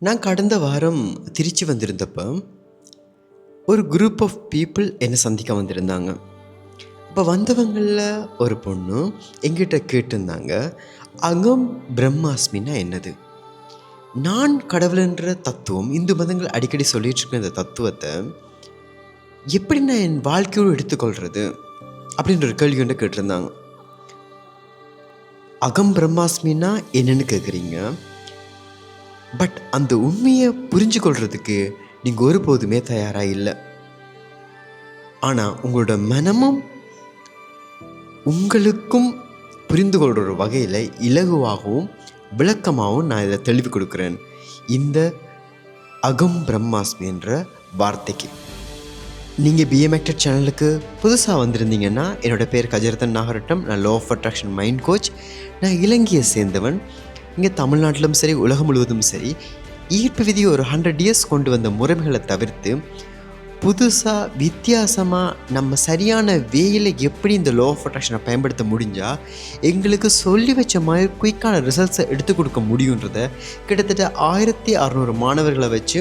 நான் கடந்த வாரம் திருச்சி வந்திருந்தப்போ ஒரு குரூப் ஆஃப் பீப்புள் என்னை சந்திக்க வந்திருந்தாங்க. அப்போ வந்தவங்களில் ஒரு பொண்ணு எங்கிட்ட கேட்டிருந்தாங்க. அகம் பிரம்மாஸ்மின்னா என்னது? நான் கடவுளன்ற தத்துவம் இந்து மதங்கள் அடிக்கடி சொல்லிட்டு இருக்கிற இந்த தத்துவத்தை எப்படி நான் என் வாழ்க்கையோடு எடுத்துக்கொள்கிறது அப்படின்ற ஒரு கேள்வி ஒன்று கேட்டிருந்தாங்க. அகம் பிரம்மாஸ்மின்னா என்னன்னு கேட்குறீங்க பட் அந்த உண்மையை புரிஞ்சு கொள்றதுக்கு நீங்கள் ஒருபோதுமே தயாராக இல்லை. ஆனால் உங்களோட மனமும் உங்களுக்கும் புரிந்து கொள்கிற ஒரு வகையில் இலகுவாகவும் விளக்கமாகவும் நான் இதை தெளிவு கொடுக்குறேன். இந்த அகம் பிரம்மாஸ்மி என்ற வார்த்தைக்கு. நீங்கள் பிஎம்எக்டட் சேனலுக்கு புதுசாக வந்திருந்தீங்கன்னா என்னோடய பேர் கஜரத்தன் நாகரட்டம் நான் law of attraction mind coach நான் இலங்கையை சேர்ந்தவன். இங்கே தமிழ்நாட்டிலும் சரி உலகம் முழுவதும் சரி ஈர்ப்பு விதி ஒரு ஹண்ட்ரட் இயர்ஸ் கொண்டு வந்த முறைமைகளை தவிர்த்து புதுசாக வித்தியாசமாக நம்ம சரியான வேயில் எப்படி இந்த லோ ஆஃப் அட்ராக்ஷனை பயன்படுத்த முடிஞ்சால் எங்களுக்கு சொல்லி வச்ச மாதிரி குயிக்கான ரிசல்ட்ஸை எடுத்து கொடுக்க முடியுன்றத கிட்டத்தட்ட ஆயிரத்தி அறநூறு மாணவர்களை வச்சு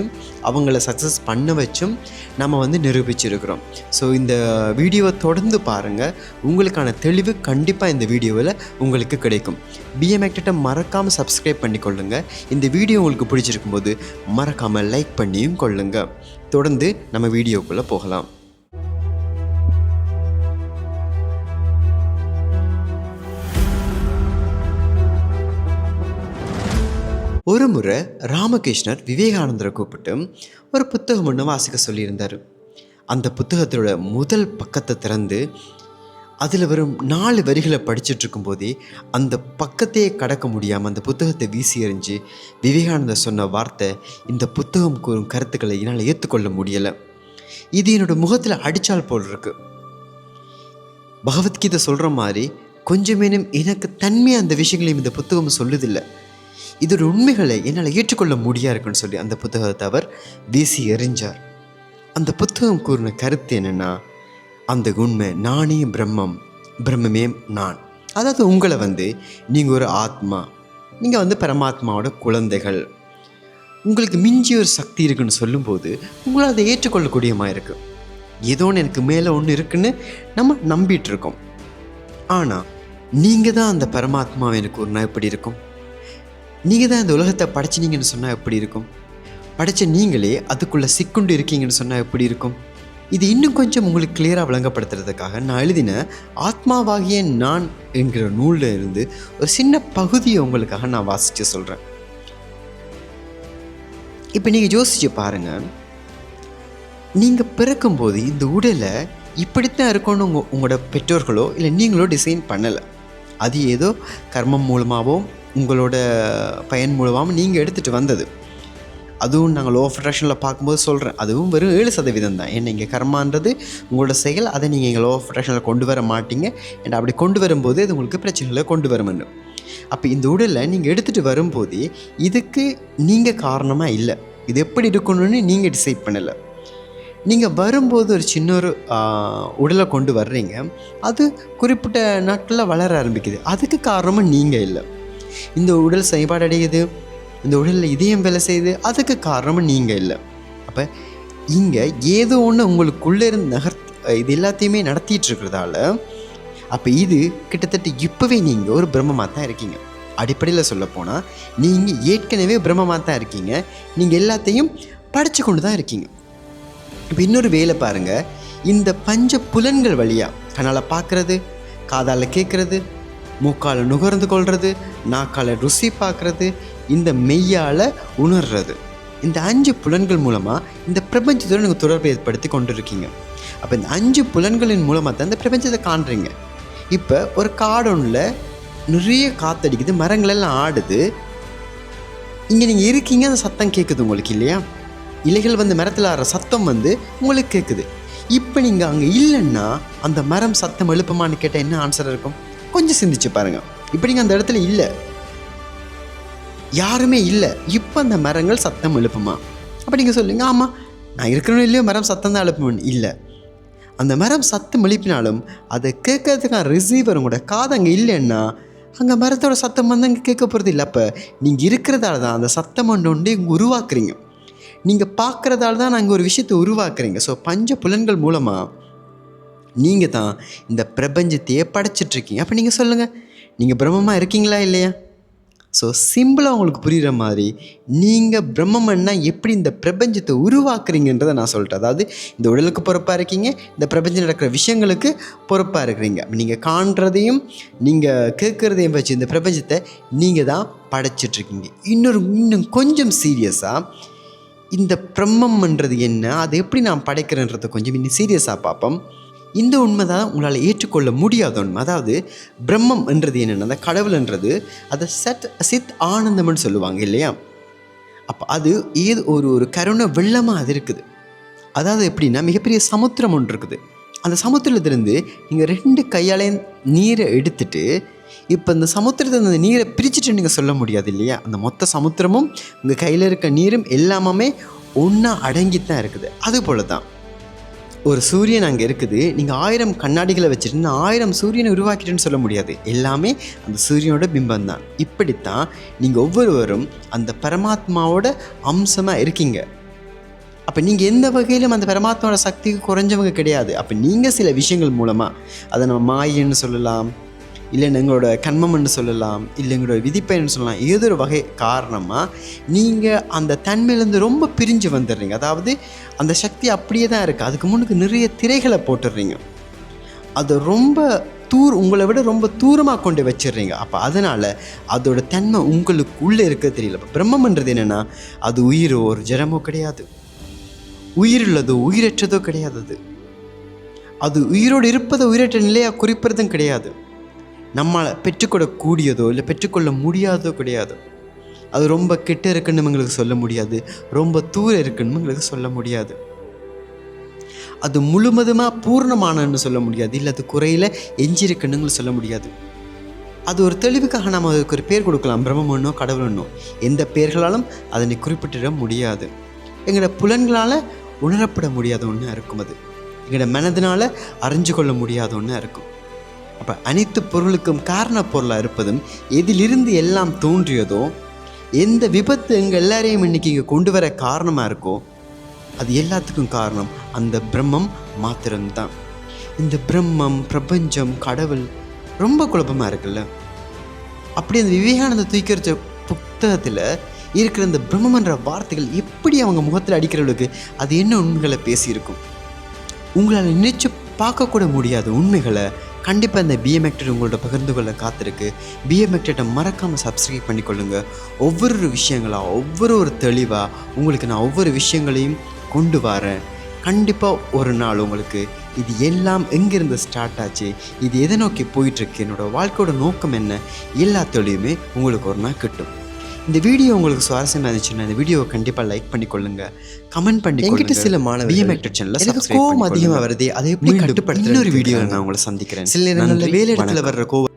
அவங்கள சக்ஸஸ் பண்ண வச்சும் நம்ம வந்து நிரூபிச்சிருக்கிறோம். ஸோ இந்த வீடியோவை தொடர்ந்து பாருங்கள் உங்களுக்கான தெளிவு கண்டிப்பாக இந்த வீடியோவில் உங்களுக்கு கிடைக்கும். பிஎம்எக்டை மறக்காமல் சப்ஸ்கிரைப் பண்ணி கொள்ளுங்கள் இந்த வீடியோ உங்களுக்கு பிடிச்சிருக்கும் போது மறக்காமல் லைக் பண்ணியும் கொள்ளுங்கள் தொடர்ந்து நம்ம வீடியோக்குள்ளே போகலாம். ஒரு முறை ராமகிருஷ்ணர் விவேகானந்தரை கூப்பிட்டு ஒரு புத்தகம் ஒன்று வாசிக்க சொல்லியிருந்தார். அந்த புத்தகத்தோட முதல் பக்கத்தை திறந்து அதில் வரும் நாலு வரிகளை படிச்சுட்டு இருக்கும்போதே அந்த பக்கத்தையே கடக்க முடியாமல் அந்த புத்தகத்தை வீசி எறிஞ்சு விவேகானந்தர் சொன்ன வார்த்தை இந்த புத்தகம் கூறும் கருத்துக்களை என்னால் ஏற்றுக்கொள்ள முடியலை. இது என்னோடய முகத்தில் அடித்தால் போல் இருக்கு. பகவத்கீதை சொல்கிற மாதிரி கொஞ்சமேனும் எனக்கு தன்மையாக அந்த விஷயங்களையும் இந்த புத்தகம் சொல்லுதில்லை. இதோட உண்மைகளை என்னால் ஏற்றுக்கொள்ள முடியா இருக்குன்னு சொல்லி அந்த புத்தகத்தை அவர் வீசி எறிஞ்சார். அந்த புத்தகம் கூறின கருத்து என்னென்னா அந்த உண்மை நானே பிரம்மம் பிரம்மமே நான். அதாவது உங்களை வந்து நீங்கள் ஒரு ஆத்மா நீங்கள் வந்து பரமாத்மாவோட குழந்தைகள். உங்களுக்கு மிஞ்சி ஒரு சக்தி இருக்குன்னு சொல்லும்போது உங்களால் அதை ஏற்றுக்கொள்ளக்கூடியமாக இருக்குது ஏதோ ஒன்று எனக்கு மேலே ஒன்று இருக்குன்னு நம்ம நம்பிட்டு இருக்கோம் ஆனால் நீங்கள் தான் அந்த பரமாத்மா எனக்கு ஒன்றா எப்படி இருக்கும்? நீங்கள் தான் இந்த உலகத்தை படைச்சினீங்கன்னு சொன்னால் எப்படி இருக்கும்? படைச்ச நீங்களே அதுக்குள்ளே சிக்குண்டு இருக்கீங்கன்னு சொன்னால் எப்படி இருக்கும்? இது இன்னும் கொஞ்சம் உங்களுக்கு கிளியராக விளங்கப்படுத்துறதுக்காக நான் எழுதின ஆத்மாவாகிய நான் என்கிற நூலில் இருந்து ஒரு சின்ன பகுதியை உங்களுக்காக நான் வாசித்து சொல்கிறேன் இப்போ நீங்கள் யோசிச்சு பாருங்கள் நீங்கள் பிறக்கும்போது இந்த உடலை இப்படித்தான் இருக்கும்னு உங்கள் உங்களோட பெற்றோர்களோ இல்லை நீங்களோ டிசைன் பண்ணலை. அது ஏதோ கர்மம் மூலமாகவோ உங்களோட பயன் மூலமாகவும் நீங்கள் எடுத்துகிட்டு வந்தது. அதுவும் நாங்கள் லோ ஆஃப் அட்ராக்ஷனில் பார்க்கும்போது சொல்கிறேன் அதுவும் வெறும் ஏழு சதவீதம் தான். ஏன்னா இங்கே கர்மான்றது உங்களோட செயல். அதை நீங்கள் இங்கே லோ ஆஃப் அட்ராக்ஷனில் கொண்டு வர மாட்டீங்க. அண்ட் அப்படி கொண்டு வரும்போது அது உங்களுக்கு பிரச்சனைகளை கொண்டு வரும்னு அப்போ இந்த உடலை நீங்கள் எடுத்துகிட்டு வரும்போது இதுக்கு நீங்கள் காரணமாக இல்லை. இது எப்படி இருக்கணும்னு நீங்கள் டிசைட் பண்ணலை. நீங்கள் வரும்போது ஒரு சின்ன ஒரு உடலை கொண்டு வர்றீங்க. அது குறிப்பிட்ட நாட்களில் வளர ஆரம்பிக்குது. அதுக்கு காரணமும் நீங்கள் இல்லை. இந்த உடல் செயல்பாடு அடையுது இந்த உடலில் இதயம் வேலை செய்யுது. அதுக்கு காரணமும் நீங்கள் இல்லை. அப்போ இங்கே ஏதோ ஒன்று உங்களுக்குள்ளே இருந்து நகர் இது எல்லாத்தையுமே நடத்திட்டு இருக்கிறதால அப்போ இது கிட்டத்தட்ட இப்போவே நீங்கள் ஒரு பிரம்மமாக தான் இருக்கீங்க. அடிப்படையில் சொல்லப்போனால் நீங்கள் ஏற்கனவே பிரம்மமாக தான் இருக்கீங்க. நீங்கள் எல்லாத்தையும் படித்து கொண்டு தான் இருக்கீங்க. இப்போ இன்னொரு வேலை பாருங்கள் இந்த பஞ்ச புலன்கள் வழியாக கண்ணால் பார்க்குறது காதால் கேட்குறது மூக்கால் நுகர்ந்து கொள்வது நாக்கால் ருசி பார்க்குறது இந்த மெய்யால் உணர்றது. இந்த அஞ்சு புலன்கள் மூலமாக இந்த பிரபஞ்சத்தோடு நீங்கள் தொடர்பு ஏற்படுத்தி கொண்டு இருக்கீங்க அப்போ இந்த அஞ்சு புலன்களின் மூலமாக தான் இந்த பிரபஞ்சத்தை காண்றீங்க. இப்போ ஒரு காடொன்றில் நிறைய காற்றடிக்குது மரங்களெல்லாம் ஆடுது. இங்கே நீங்கள் இருக்கீங்க அந்த சத்தம் கேட்குது உங்களுக்கு இல்லையா? இலைகள் வந்து மரத்தில் ஆடுற சத்தம் வந்து உங்களுக்கு கேட்குது இப்போ நீங்கள் அங்கே இல்லைன்னா அந்த மரம் சத்தம் எழுப்புமான்னு கேட்டால் என்ன ஆன்சர் இருக்கும்? கொஞ்சம் சிந்திச்சு பாருங்கள் இப்போ நீங்கள் அந்த இடத்துல இல்லை. யாருமே இல்லை. இப்போ அந்த மரங்கள் சத்தம் எழுப்புமா? அப்போ நீங்கள் சொல்லுங்க ஆமாம் நான் இருக்கிறனும் இல்லையோ மரம் சத்தம் தான் எழுப்புவேன் இல்லை. அந்த மரம் சத்தம் எழுப்பினாலும் அதை கேட்கறதுக்கான ரிசீவர் உங்களோட காது அங்கே இல்லைன்னா அங்கே மரத்தோட சத்தம் வந்து அங்கே கேட்க போகிறது இல்லை. அப்போ நீங்கள் இருக்கிறதால தான் அந்த சத்தம் ஒன்று இங்கே உருவாக்குறீங்க. நீங்கள் பார்க்குறதால தான் நாங்கள் ஒரு விஷயத்தை உருவாக்குறீங்க. ஸோ பஞ்ச புலன்கள் மூலமாக நீங்கள் தான் இந்த பிரபஞ்சத்தையே படைச்சிட்ருக்கீங்க அப்போ நீங்கள் சொல்லுங்கள் நீங்கள் பிரம்மமாக இருக்கீங்களா இல்லையா? ஸோ சிம்பிளாக உங்களுக்கு புரிகிற மாதிரி நீங்கள் பிரம்மம்னா எப்படி இந்த பிரபஞ்சத்தை உருவாக்குறீங்கன்றதை நான் சொல்லிட்டேன். அதாவது இந்த உடலுக்கு பொறுப்பாக இருக்கீங்க இந்த பிரபஞ்சம் நடக்கிற விஷயங்களுக்கு பொறுப்பாக இருக்கிறீங்க. நீங்கள் காண்றதையும் நீங்கள் கேட்குறதையும் வச்சு இந்த பிரபஞ்சத்தை நீங்கள் தான் படைச்சிட்ருக்கீங்க. இன்னொரு இன்னும் கொஞ்சம் சீரியஸாக இந்த பிரம்மம்ன்றது என்ன அதை எப்படி நான் படைக்கிறேன்றதை கொஞ்சம் இன்னும் சீரியஸாக பார்ப்போம். இந்த உண்மை தான் உங்களால் ஏற்றுக்கொள்ள முடியாத உண்மை. அதாவது பிரம்மம் என்றது என்னென்னா? அந்த கடவுள்ன்றது அதை சத் சித் ஆனந்தம்னு சொல்லுவாங்க இல்லையா? அப்போ அது ஏது ஒரு ஒரு கருணை வெள்ளமாக அது இருக்குது. அதாவது எப்படின்னா மிகப்பெரிய சமுத்திரம் ஒன்று இருக்குது. அந்த சமுத்திரத்திலேருந்து நீங்கள் ரெண்டு கையாலே நீரை எடுத்துட்டு இப்போ இந்த சமுத்திரத்தை அந்த நீரை பிரிச்சுட்டு நீங்கள் சொல்ல முடியாது இல்லையா? அந்த மொத்த சமுத்திரமும் உங்கள் கையில் இருக்க நீரும் எல்லாமே ஒன்றா அடங்கித்தான் இருக்குது. அது போல தான் ஒரு சூரியன் அங்கே இருக்குது. நீங்கள் ஆயிரம் கண்ணாடிகளை வச்சுட்டு நான் ஆயிரம் சூரியனை உருவாக்கிட்டேன்னு சொல்ல முடியாது. எல்லாமே அந்த சூரியனோட பிம்பம் தான் இப்படித்தான் நீங்கள் ஒவ்வொருவரும் அந்த பரமாத்மாவோட அம்சமாக இருக்கீங்க. அப்போ நீங்கள் எந்த வகையிலும் அந்த பரமாத்மாவோட சக்திக்கு குறைஞ்சவங்க கிடையாது. அப்போ நீங்கள் சில விஷயங்கள் மூலமாக அதை நம்ம மாயன்னு சொல்லலாம் இல்லை எங்களோட கண்மம்னு சொல்லலாம் இல்லை எங்களோட விதிப்பயன்னு சொல்லலாம் ஏதோ ஒரு வகை காரணமாக நீங்கள் அந்த தன்மையிலேருந்து ரொம்ப பிரிஞ்சு வந்துடுறீங்க. அதாவது அந்த சக்தி அப்படியே தான் இருக்குது அதுக்கு முன்னுக்கு நிறைய திரைகளை போட்டுடுறீங்க. அது ரொம்ப தூர் உங்களை விட ரொம்ப தூரமாக கொண்டு வச்சிடுறீங்க. அப்போ அதனால் அதோட தன்மை உங்களுக்கு உள்ளே இருக்க தெரியல. இப்போ பிரம்மன்றது என்னென்னா அது உயிரோ ஒரு ஜடமோ கிடையாது. உயிருள்ளதோ உயிரற்றதோ கிடையாது அது. அது உயிரோடு இருப்பதை உயிரற்ற நிலையாக குறிப்பிறதும் கிடையாது. நம்மளை பெற்றுக்கொள்ளக்கூடியதோ இல்லை பெற்றுக்கொள்ள முடியாதோ கிடையாது. அது ரொம்ப கிட்ட இருக்குன்னு எங்களுக்கு சொல்ல முடியாது. ரொம்ப தூரம் இருக்குன்னு எங்களுக்கு சொல்ல முடியாது. அது முழுவதுமாக பூர்ணமானன்னு சொல்ல முடியாது. இல்லை அது குறையில் எஞ்சிருக்குன்னு சொல்ல முடியாது. அது ஒரு தெளிவுக்காக நம்ம அதுக்கு ஒரு பேர் கொடுக்கலாம். பிரம்மமன்னோ கடவுளன்னோ. எந்த பெயர்களாலும் அதனை குறிப்பிட்டிட முடியாது. எங்களோட புலன்களால் உணரப்பட முடியாத ஒன்றா இருக்கும் அது. எங்களோட மனதினால் அறிஞ்சு கொள்ள முடியாத ஒன்றா இருக்கும். அப்போ அனைத்து பொருளுக்கும் காரண பொருளாக இருப்பதும் எதிலிருந்து எல்லாம் தோன்றியதோ எந்த விபத்து எங்கள் எல்லாரையும் இன்னைக்கு இங்கே கொண்டு வர காரணமாக இருக்கோ அது எல்லாத்துக்கும் காரணம் அந்த பிரம்மம் மாத்திரம்தான். இந்த பிரம்மம் பிரபஞ்சம் கடவுள் ரொம்ப குழப்பமாக இருக்குல்ல? அப்படி அந்த விவேகானந்த தூக்கி புத்தகத்தில் இருக்கிற இந்த பிரம்மன்ற வார்த்தைகள் எப்படி அவங்க முகத்தில் அடிக்கிறவளுக்கு அது என்ன உண்மைகளை பேசியிருக்கும்? உங்களால் நினைச்சு பார்க்கக்கூட முடியாத உண்மைகளை கண்டிப்பாக இந்த பிஎம்எக்டர் உங்களோட பகிர்ந்து கொள்ள காத்திருக்கு. பிஎம்எக்டர்ட்டை மறக்காமல் சப்ஸ்கிரைப் பண்ணிக்கொள்ளுங்க. ஒவ்வொரு விஷயங்களாக ஒவ்வொரு ஒரு தெளிவாக உங்களுக்கு நான் ஒவ்வொரு விஷயங்களையும் கொண்டு வரேன். கண்டிப்பாக ஒரு நாள் உங்களுக்கு இது எல்லாம் எங்கேருந்து ஸ்டார்ட் ஆச்சு இது எதை நோக்கி போயிட்டுருக்கு என்னோடய வாழ்க்கையோட நோக்கம் என்ன எல்லா தொழிலுமே உங்களுக்கு ஒரு நாள் கிட்டும். இந்த வீடியோ உங்களுக்கு சுவாரஸ்யமாக இருந்துச்சுன்னா இந்த வீடியோவை கண்டிப்பாக லைக் பண்ணிக்கொள்ளுங்க. கமெண்ட் பண்ணி என்கிட்ட சில மாணவர்கள் பிஎம்எக்டர் சேனலில் எனக்கு கோவம் அதிகமாக வருது. அதை எப்படி கட்டுப்படுத்த இன்னொரு வீடியோ நான் உங்களை சந்திக்கிறேன். சில நேரங்களில் வேலை இடத்துல. வர்ற கோவம்